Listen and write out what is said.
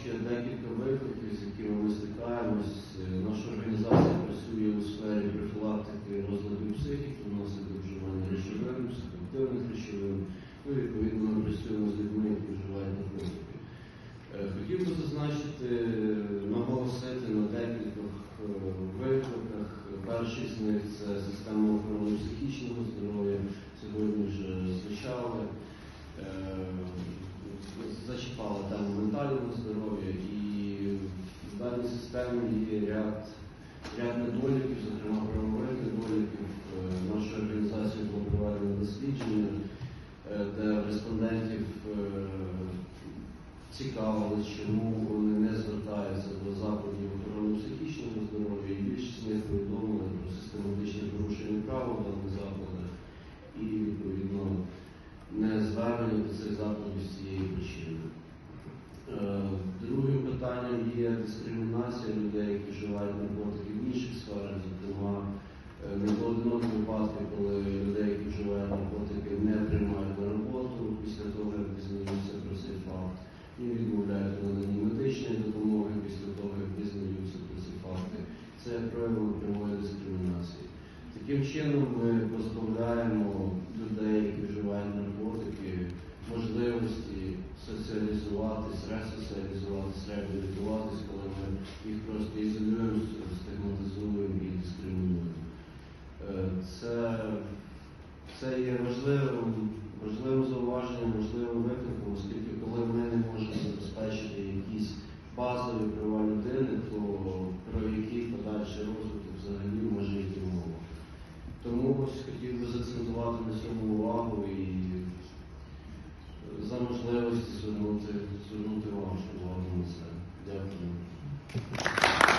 ще декілька викликів, з якими ми стикаємось. Е, Наша організація працює у сфері профілактики розладів психіки, внаслідок вживання речовин, психоактивних речовин. Ну, відповідно, ми працюємо з людьми, які вживають наркотики. Е, Хотів би зазначити, наголосити на декількох е, викликах. Перший з них це система даній системі є ряд, ряд недоліків, зокрема правових недоліків. нашої організації було проведено дослідження, е, де респондентів цікавились, цікавили, чому є дискримінація людей, які вживають наркотики в інших сферах, зокрема е, не поодинокі випадки, коли людей, які вживають наркотики, не приймають на роботу після того, як дізнаються про цей факт, і відмовляють у наданні медичної допомоги після того, як дізнаються про ці факти. Це правило прямої дискримінації. Таким чином ми позбавляємо людей, які вживають наркотики, можливості соціалізуватись, ресоціалізуватись, реабілітуватись, коли ми їх просто ізолюємо, стигматизуємо і дискримінуємо. Е, Це, це є важливим, важливим зауваженням, важливим викликом, оскільки коли ми не можемо забезпечити якісь базові права людини, то про який подальший розвиток взагалі може йти мова. Тому ось